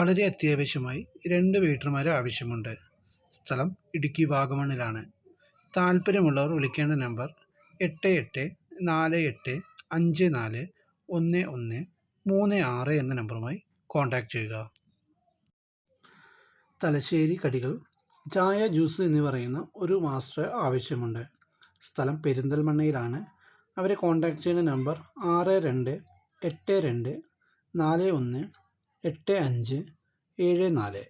വളരെ അത്യാവശ്യമായി രണ്ട് വെയിറ്റർമാരെ ആവശ്യമുണ്ട്. സ്ഥലം ഇടുക്കി വാഗമണ്ണിലാണ്. താല്പര്യമുള്ളവർ വിളിക്കേണ്ട നമ്പർ എട്ട് എട്ട് നാല് എട്ട് അഞ്ച് നാല് ഒന്ന് ഒന്ന് മൂന്ന് ആറ് എന്ന നമ്പറുമായി കോൺടാക്റ്റ് ചെയ്യുക. തലശ്ശേരി കടികൾ ചായ ജ്യൂസ് എന്ന് പറയുന്ന ഒരു മാസ്റ്റർ ആവശ്യമുണ്ട്. സ്ഥലം പെരിന്തൽമണ്ണയിലാണ്. അവരെ കോൺടാക്റ്റ് ചെയ്യുന്ന നമ്പർ ആറ് രണ്ട് എട്ട് രണ്ട് നാല് ഒന്ന് എട്ട് അഞ്ച് ഏഴ് നാല്.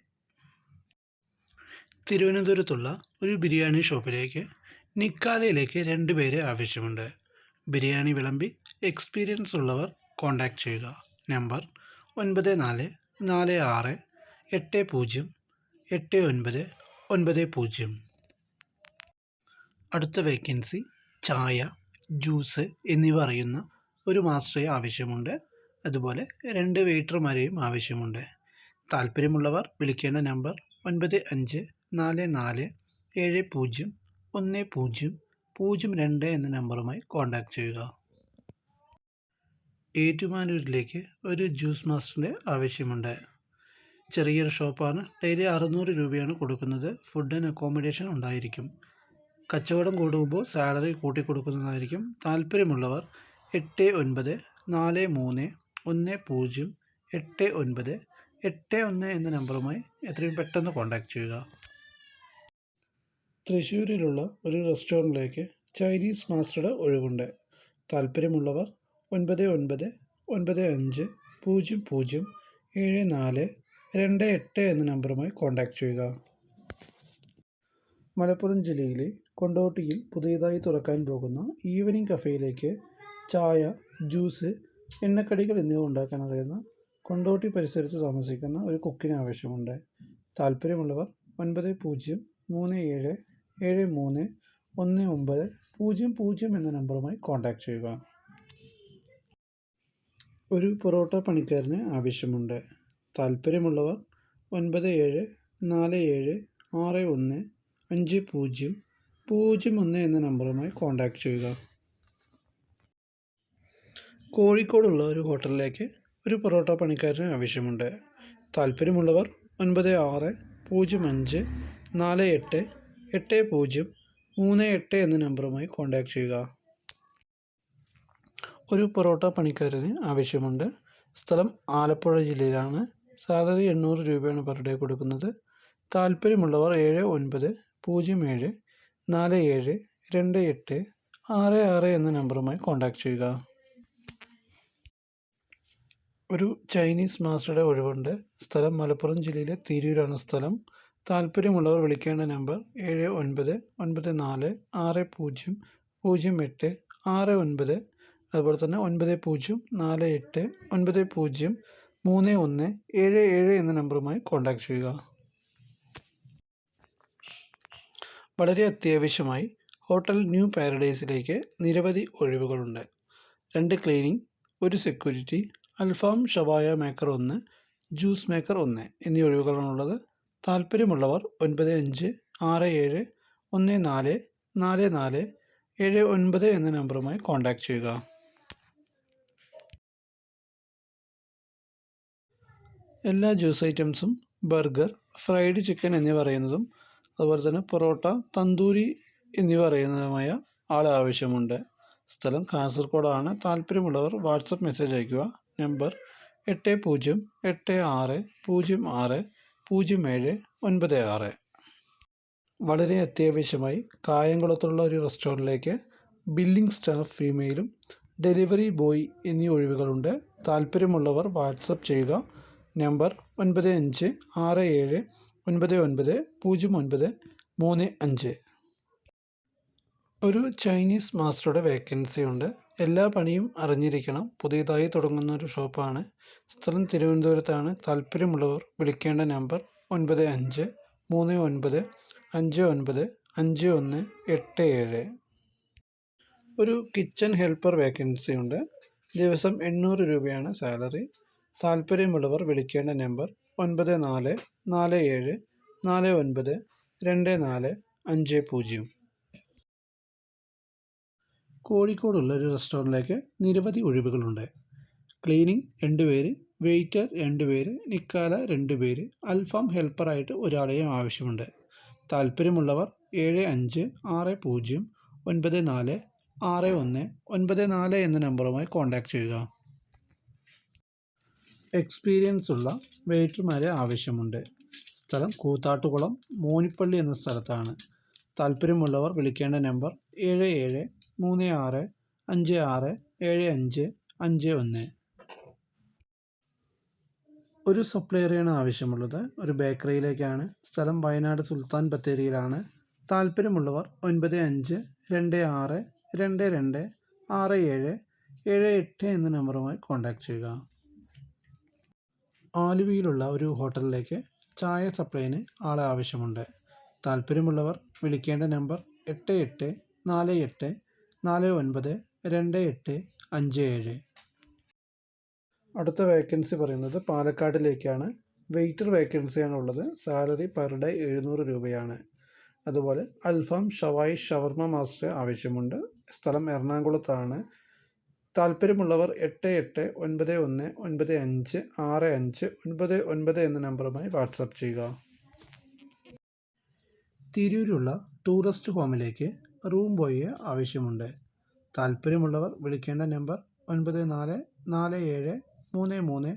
തിരുവനന്തപുരത്തുള്ള ഒരു ബിരിയാണി ഷോപ്പിലേക്ക് നിക്കാലയിലേക്ക് രണ്ട് പേരെ ആവശ്യമുണ്ട്. ബിരിയാണി വിളമ്പി എക്സ്പീരിയൻസ് ഉള്ളവർ കോൺടാക്റ്റ് ചെയ്യുക. നമ്പർ ഒൻപത് നാല് നാല് ആറ് എട്ട് പൂജ്യം എട്ട് ഒൻപത് ഒൻപത് പൂജ്യം. അടുത്ത വേക്കൻസി ചായ ജ്യൂസ് എന്നിവ അറിയുന്ന ഒരു മാസ്റ്ററെ ആവശ്യമുണ്ട്. അതുപോലെ രണ്ട് വെയിറ്റർമാരെയും ആവശ്യമുണ്ട്. താല്പര്യമുള്ളവർ വിളിക്കേണ്ട നമ്പർ ഒൻപത് അഞ്ച് നാല് നാല് ഏഴ് പൂജ്യം ഒന്ന് പൂജ്യം പൂജ്യം രണ്ട് എന്ന നമ്പറുമായി കോൺടാക്റ്റ് ചെയ്യുക. ഏറ്റുമാനൂരിലേക്ക് ഒരു ജ്യൂസ് മാസ്റ്ററിന്റെ ആവശ്യമുണ്ട്. ചെറിയൊരു ഷോപ്പാണ്. ഡെയിലി അറുന്നൂറ് രൂപയാണ് കൊടുക്കുന്നത്. ഫുഡ് ആൻഡ് അക്കോമഡേഷൻ ഉണ്ടായിരിക്കും. കച്ചവടം കൂടുമ്പോൾ സാലറി കൂട്ടിക്കൊടുക്കുന്നതായിരിക്കും. താല്പര്യമുള്ളവർ എട്ട് ഒൻപത് നാല് മൂന്ന് ഒന്ന് പൂജ്യം എട്ട് ഒൻപത് എട്ട് ഒന്ന് എന്ന നമ്പറുമായി എത്രയും പെട്ടെന്ന് കോൺടാക്റ്റ് ചെയ്യുക. തൃശ്ശൂരിലുള്ള ഒരു റെസ്റ്റോറന്റിലേക്ക് ചൈനീസ് മാസ്റ്ററുടെ ഒഴിവുണ്ട്. താല്പര്യമുള്ളവർ ഒൻപത് ഒൻപത് ഒൻപത് അഞ്ച് പൂജ്യം പൂജ്യം ഏഴ് നാല് രണ്ട് എട്ട് എന്ന നമ്പറുമായി കോൺടാക്റ്റ് ചെയ്യുക. മലപ്പുറം ജില്ലയിലെ കൊണ്ടോട്ടിയിൽ പുതിയതായി തുറക്കാൻ പോകുന്ന ഈവനിംഗ് കഫേയിലേക്ക് ചായ ജ്യൂസ് എണ്ണക്കടികൾ എന്നിവ ഉണ്ടാക്കാൻ അറിയുന്ന കൊണ്ടോട്ടി പരിസരത്ത് താമസിക്കുന്ന ഒരു കുക്കിന് ആവശ്യമുണ്ട്. താല്പര്യമുള്ളവർ ഒൻപത് പൂജ്യം മൂന്ന് ഏഴ് ഏഴ് മൂന്ന് ഒന്ന് ഒമ്പത് പൂജ്യം പൂജ്യം എന്ന നമ്പറുമായി കോൺടാക്റ്റ് ചെയ്യുക. ഒരു പൊറോട്ട പണിക്കാരന് ആവശ്യമുണ്ട്. താല്പര്യമുള്ളവർ ഒൻപത് ഏഴ് നാല് ഏഴ് ആറ് ഒന്ന് അഞ്ച് പൂജ്യം പൂജ്യം ഒന്ന് എന്ന നമ്പറുമായി കോൺടാക്റ്റ് ചെയ്യുക. കോഴിക്കോടുള്ള ഒരു ഹോട്ടലിലേക്ക് ഒരു പൊറോട്ട പണിക്കാരന് ആവശ്യമുണ്ട്. താല്പര്യമുള്ളവർ ഒൻപത് ആറ് പൂജ്യം അഞ്ച് നാല് എട്ട് എട്ട് പൂജ്യം മൂന്ന് എട്ട് എന്ന നമ്പറുമായി കോൺടാക്റ്റ് ചെയ്യുക. ഒരു പൊറോട്ട പണിക്കാരന് ആവശ്യമുണ്ട്. സ്ഥലം ആലപ്പുഴ ജില്ലയിലാണ്. സാലറി എണ്ണൂറ് രൂപയാണ് പെർ ഡേ കൊടുക്കുന്നത്. താല്പര്യമുള്ളവർ ഏഴ് ഒൻപത് പൂജ്യം ഏഴ് നാല് ഏഴ് രണ്ട് എട്ട് ആറ് ആറ് എന്ന നമ്പറുമായി കോൺടാക്റ്റ് ചെയ്യുക. ഒരു ചൈനീസ് മാസ്റ്ററുടെ ഒഴിവുണ്ട്. സ്ഥലം മലപ്പുറം ജില്ലയിലെ തിരൂരാണ് സ്ഥലം. താല്പര്യമുള്ളവർ വിളിക്കേണ്ട നമ്പർ ഏഴ് ഒൻപത് ഒൻപത് നാല് ആറ് പൂജ്യം പൂജ്യം എട്ട് ആറ് ഒൻപത്. അതുപോലെ തന്നെ ഒൻപത് പൂജ്യം നാല് എട്ട് ഒൻപത് പൂജ്യം മൂന്ന് ഒന്ന് ഏഴ് ഏഴ് എന്ന നമ്പറുമായി കോൺടാക്റ്റ് ചെയ്യുക. വളരെ അത്യാവശ്യമായി ഹോട്ടൽ ന്യൂ പാരഡൈസിലേക്ക് നിരവധി ഒഴിവുകളുണ്ട്. രണ്ട് ക്ലീനിങ് ഒരു സെക്യൂരിറ്റി അൽഫാം ഷവായ മേക്കർ ഒന്ന് ജ്യൂസ് മേക്കർ ഒന്ന് എന്നീ ഒഴിവുകളാണുള്ളത്. താല്പര്യമുള്ളവർ ഒൻപത് അഞ്ച് ആറ് ഏഴ് ഒന്ന് നാല് നാല് നാല് ഏഴ് ഒൻപത് എന്ന നമ്പറുമായി കോൺടാക്റ്റ് ചെയ്യുക. എല്ലാ ജ്യൂസ് ഐറ്റംസും ബർഗർ ഫ്രൈഡ് ചിക്കൻ എന്നിവ അറിയുന്നതും അതുപോലെ തന്നെ പൊറോട്ട തന്തൂരി എന്നിവ അറിയുന്നതുമായ ആൾ ആവശ്യമുണ്ട് സ്ഥലം കാസർഗോഡാണ്. താല്പര്യമുള്ളവർ വാട്സപ്പ് മെസ്സേജ് അയയ്ക്കുക. നമ്പർ എട്ട് പൂജ്യം എട്ട് ആറ് പൂജ്യം ആറ് പൂജ്യം ഏഴ് ഒൻപത് ആറ്. വളരെ അത്യാവശ്യമായി കായംകുളത്തുള്ള ഒരു റെസ്റ്റോറന്റിലേക്ക് ബില്ലിംഗ് സ്റ്റാഫ് ഫീമെയിലും ഡെലിവറി ബോയ് എന്നീ ഒഴിവുകളുണ്ട്. താല്പര്യമുള്ളവർ വാട്സപ്പ് ചെയ്യുക. നമ്പർ ഒൻപത് അഞ്ച് ആറ് ഏഴ് ഒൻപത് ഒൻപത് പൂജ്യം ഒൻപത് മൂന്ന് അഞ്ച്. ഒരു ചൈനീസ് മാസ്റ്ററുടെ വേക്കൻസി ഉണ്ട്. എല്ലാ പണിയും അറിഞ്ഞിരിക്കണം. പുതിയതായി തുടങ്ങുന്ന ഒരു ഷോപ്പാണ്. സ്ഥലം തിരുവനന്തപുരത്താണ്. താല്പര്യമുള്ളവർ വിളിക്കേണ്ട നമ്പർ ഒൻപത് അഞ്ച് മൂന്ന് ഒൻപത് അഞ്ച് ഒൻപത് അഞ്ച് ഒന്ന് എട്ട് ഏഴ്. ഒരു കിച്ചൺ ഹെൽപ്പർ വേക്കൻസി ഉണ്ട്. ദിവസം എണ്ണൂറ് രൂപയാണ് സാലറി. താല്പര്യമുള്ളവർ വിളിക്കേണ്ട നമ്പർ ഒൻപത് നാല് നാല് ഏഴ് നാല് ഒൻപത് രണ്ട് നാല് അഞ്ച് പൂജ്യം. കോഴിക്കോടുള്ള ഒരു റെസ്റ്റോറന്റിലേക്ക് നിരവധി ഒഴിവുകളുണ്ട്. ക്ലീനിങ് രണ്ട് പേര് വെയ്റ്റർ രണ്ട് പേര് നിക്കാല രണ്ട് പേര് അൽഫാം ഹെൽപ്പറായിട്ട് ഒരാളെയും ആവശ്യമുണ്ട്. താല്പര്യമുള്ളവർ ഏഴ് അഞ്ച് ആറ് പൂജ്യം ഒൻപത് നാല് ആറ് ഒന്ന് ഒൻപത് നാല് എന്ന നമ്പറുമായി കോൺടാക്റ്റ് ചെയ്യുക. എക്സ്പീരിയൻസ് ഉള്ള വെയിറ്റർമാരെ ആവശ്യമുണ്ട്. സ്ഥലം കൂത്താട്ടുകുളം മോനിപ്പള്ളി എന്ന സ്ഥലത്താണ്. താല്പര്യമുള്ളവർ വിളിക്കേണ്ട നമ്പർ ഏഴ് ഏഴ് മൂന്ന് ആറ് അഞ്ച് ആറ് ഏഴ് അഞ്ച് അഞ്ച് ഒന്ന്. ഒരു സപ്ലയറെയാണ് ആവശ്യമുള്ളത്. ഒരു ബേക്കറിയിലേക്കാണ്. സ്ഥലം വയനാട് സുൽത്താൻ ബത്തേരിയിലാണ്. താല്പര്യമുള്ളവർ ഒൻപത് അഞ്ച് രണ്ട് ആറ് രണ്ട് രണ്ട് ആറ് ഏഴ് ഏഴ് എട്ട് എന്ന നമ്പറുമായി കോൺടാക്റ്റ് ചെയ്യുക. ആലുവയിലുള്ള ഒരു ഹോട്ടലിലേക്ക് ചായ സപ്ലൈന് ആളെ ആവശ്യമുണ്ട്. താല്പര്യമുള്ളവർ വിളിക്കേണ്ട നമ്പർ എട്ട് എട്ട് നാല് എട്ട് നാല് ഒൻപത് രണ്ട് എട്ട് അഞ്ച് ഏഴ്. അടുത്ത വേക്കൻസി പറയുന്നത് പാലക്കാടിലേക്കാണ്. വെയിറ്റർ വേക്കൻസിയാണ് ഉള്ളത് സാലറി പെർ ഡേ എഴുന്നൂറ് രൂപയാണ്. അതുപോലെ അൽഫാം ഷവായി ഷവർമ മാസ്റ്റർ ആവശ്യമുണ്ട്. സ്ഥലം എറണാകുളത്താണ്. താല്പര്യമുള്ളവർ എട്ട് എട്ട് ഒൻപത് ഒന്ന് ഒൻപത് അഞ്ച് ആറ് അഞ്ച് ഒൻപത് ഒൻപത് എന്ന നമ്പറുമായി വാട്സപ്പ് ചെയ്യുക. തിരൂരുള്ള ടൂറിസ്റ്റ് ഹോമിലേക്ക് റൂം ബോയിയെ ആവശ്യമുണ്ട്. താല്പര്യമുള്ളവർ വിളിക്കേണ്ട നമ്പർ ഒൻപത് നാല് നാല് ഏഴ് മൂന്ന് മൂന്ന്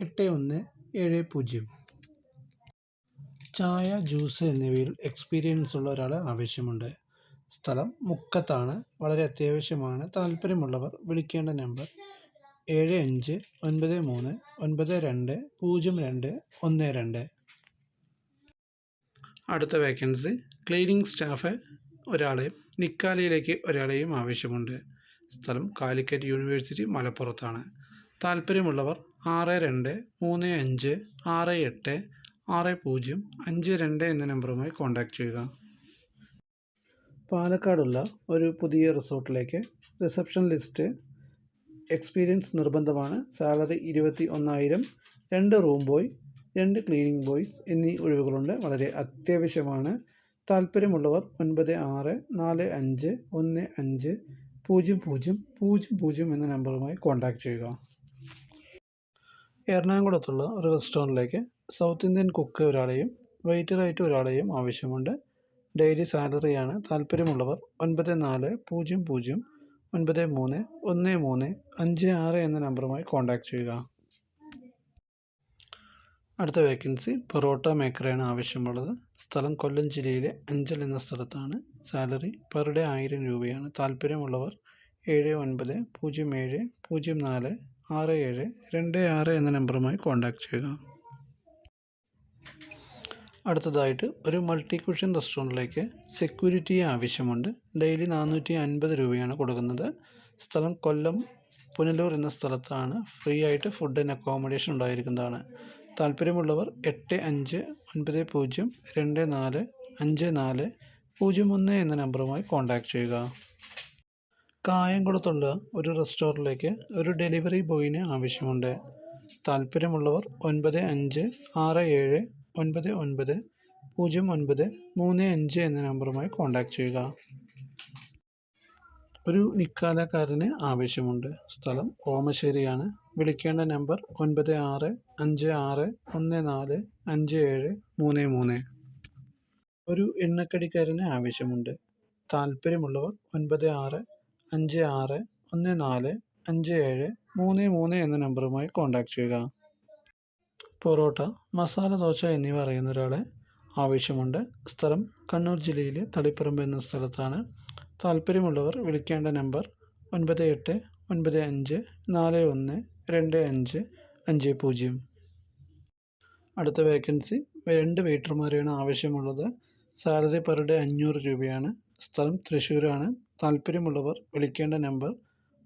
എട്ട് ഒന്ന് ഏഴ് പൂജ്യം. ചായ ജ്യൂസ് എന്നിവയിൽ എക്സ്പീരിയൻസ് ഉള്ള ഒരാൾ ആവശ്യമുണ്ട്. സ്ഥലം മുക്കത്താണ്. വളരെ അത്യാവശ്യമാണ്. താല്പര്യമുള്ളവർ വിളിക്കേണ്ട നമ്പർ ഏഴ് അഞ്ച് ഒൻപത് മൂന്ന് ഒൻപത് രണ്ട് പൂജ്യം രണ്ട് ഒന്ന് രണ്ട്. അടുത്ത വേക്കൻസി ക്ലീനിങ് സ്റ്റാഫ് ഒരാളെയും നിക്കാലിയിലേക്ക് ഒരാളെയും ആവശ്യമുണ്ട്. സ്ഥലം കാലിക്കറ്റ് യൂണിവേഴ്സിറ്റി മലപ്പുറത്താണ്. താല്പര്യമുള്ളവർ ആറ് രണ്ട് മൂന്ന് അഞ്ച് ആറ് എട്ട് ആറ് പൂജ്യം അഞ്ച് രണ്ട് എന്ന നമ്പറുമായി കോൺടാക്റ്റ് ചെയ്യുക. പാലക്കാടുള്ള ഒരു പുതിയ റിസോർട്ടിലേക്ക് റിസപ്ഷൻ ലിസ്റ്റ് എക്സ്പീരിയൻസ് നിർബന്ധമാണ്. സാലറി ഇരുപത്തി ഒന്നായിരം രണ്ട് റൂം ബോയ് രണ്ട് ക്ലീനിങ് ബോയ്സ് എന്നീ ഒഴിവുകളുണ്ട്. വളരെ അത്യാവശ്യമാണ്. താല്പര്യമുള്ളവർ ഒൻപത് ആറ് നാല് അഞ്ച് ഒന്ന് അഞ്ച് പൂജ്യം പൂജ്യം പൂജ്യം പൂജ്യം എന്ന നമ്പറുമായി കോൺടാക്റ്റ് ചെയ്യുക. എറണാകുളത്തുള്ള ഒരു റെസ്റ്റോറന്റിലേക്ക് സൗത്ത് ഇന്ത്യൻ കുക്ക് ഒരാളെയും വെയിറ്ററായിട്ട് ഒരാളെയും ആവശ്യമുണ്ട്. ഡെയിലി സാലറിയാണ് താല്പര്യമുള്ളവർ ഒൻപത് നാല് പൂജ്യം പൂജ്യം ഒൻപത് മൂന്ന് ഒന്ന് മൂന്ന് അഞ്ച് ആറ് എന്ന നമ്പറുമായി കോൺടാക്റ്റ് ചെയ്യുക. അടുത്ത വേക്കൻസി പൊറോട്ട മേക്കറയാണ് ആവശ്യമുള്ളത്. സ്ഥലം കൊല്ലം ജില്ലയിലെ അഞ്ചൽ എന്ന സ്ഥലത്താണ്. സാലറി പെർ ഡേ ആയിരം രൂപയാണ്. താല്പര്യമുള്ളവർ ഏഴ് ഒൻപത് പൂജ്യം ഏഴ് പൂജ്യം നാല് ആറ് ഏഴ് രണ്ട് ആറ് എന്ന നമ്പറുമായി കോൺടാക്റ്റ് ചെയ്യുക. അടുത്തതായിട്ട് ഒരു മൾട്ടി കുഷൻ റെസ്റ്റോറന്റിലേക്ക് സെക്യൂരിറ്റി ആവശ്യമുണ്ട്. ഡെയിലി നാനൂറ്റി അൻപത് രൂപയാണ് കൊടുക്കുന്നത്. സ്ഥലം കൊല്ലം പുനലൂർ എന്ന സ്ഥലത്താണ്. ഫ്രീ ആയിട്ട് ഫുഡ് ആൻഡ് അക്കോമഡേഷൻ ഉണ്ടായിരിക്കുന്നതാണ്. താല്പര്യമുള്ളവർ എട്ട് അഞ്ച് ഒൻപത് പൂജ്യം രണ്ട് നാല് അഞ്ച് നാല് പൂജ്യം ഒന്ന് എന്ന നമ്പറുമായി കോൺടാക്റ്റ് ചെയ്യുക. കായംകുളത്തുള്ള ഒരു റെസ്റ്റോറന്റിലേക്ക് ഒരു ഡെലിവറി ബോയിനെ ആവശ്യമുണ്ട്. താല്പര്യമുള്ളവർ ഒൻപത് അഞ്ച് ആറ് ഏഴ് ഒൻപത് ഒൻപത് പൂജ്യം ഒൻപത് മൂന്ന് അഞ്ച് എന്ന നമ്പറുമായി കോൺടാക്റ്റ് ചെയ്യുക. ഒരു നിക്കാലക്കാരന് ആവശ്യമുണ്ട്. സ്ഥലം ഓമശ്ശേരിയാണ്. വിളിക്കേണ്ട നമ്പർ ഒൻപത് ആറ് അഞ്ച് ആറ് ഒന്ന് നാല് അഞ്ച് ഏഴ് മൂന്ന് മൂന്ന്. ഒരു എണ്ണക്കടിക്കാരന് ആവശ്യമുണ്ട്. താല്പര്യമുള്ളവർ ഒൻപത് ആറ് അഞ്ച് ആറ് ഒന്ന് നാല് അഞ്ച് ഏഴ് മൂന്ന് മൂന്ന് എന്ന നമ്പറുമായി കോൺടാക്റ്റ് ചെയ്യുക. പൊറോട്ട മസാല ദോശ എന്നിവ അറിയുന്ന ഒരാളെ ആവശ്യമുണ്ട്. സ്ഥലം കണ്ണൂർ ജില്ലയിലെ തളിപ്പറമ്പ് എന്ന സ്ഥലത്താണ്. താല്പര്യമുള്ളവർ വിളിക്കേണ്ട നമ്പർ ഒൻപത് എട്ട് ഒൻപത് അഞ്ച് നാല് ഒന്ന് രണ്ട് അഞ്ച് അഞ്ച് പൂജ്യം. അടുത്ത വേക്കൻസി. രണ്ട് വെയിറ്റർമാരെയാണ് ആവശ്യമുള്ളത്. സാലറി പെർ ഡേ അഞ്ഞൂറ് രൂപയാണ്. സ്ഥലം തൃശ്ശൂരാണ്. താല്പര്യമുള്ളവർ വിളിക്കേണ്ട നമ്പർ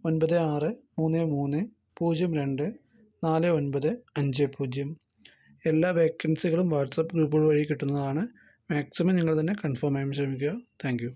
ഒൻപത് ആറ് മൂന്ന് മൂന്ന് പൂജ്യം രണ്ട് നാല് ഒൻപത് അഞ്ച് പൂജ്യം. എല്ലാ വേക്കൻസികളും വാട്സപ്പ് ഗ്രൂപ്പുകൾ വഴി കിട്ടുന്നതാണ്. മാക്സിമം നിങ്ങൾ തന്നെ കൺഫേം ചെയ്യാൻ ശ്രമിക്കുക. താങ്ക്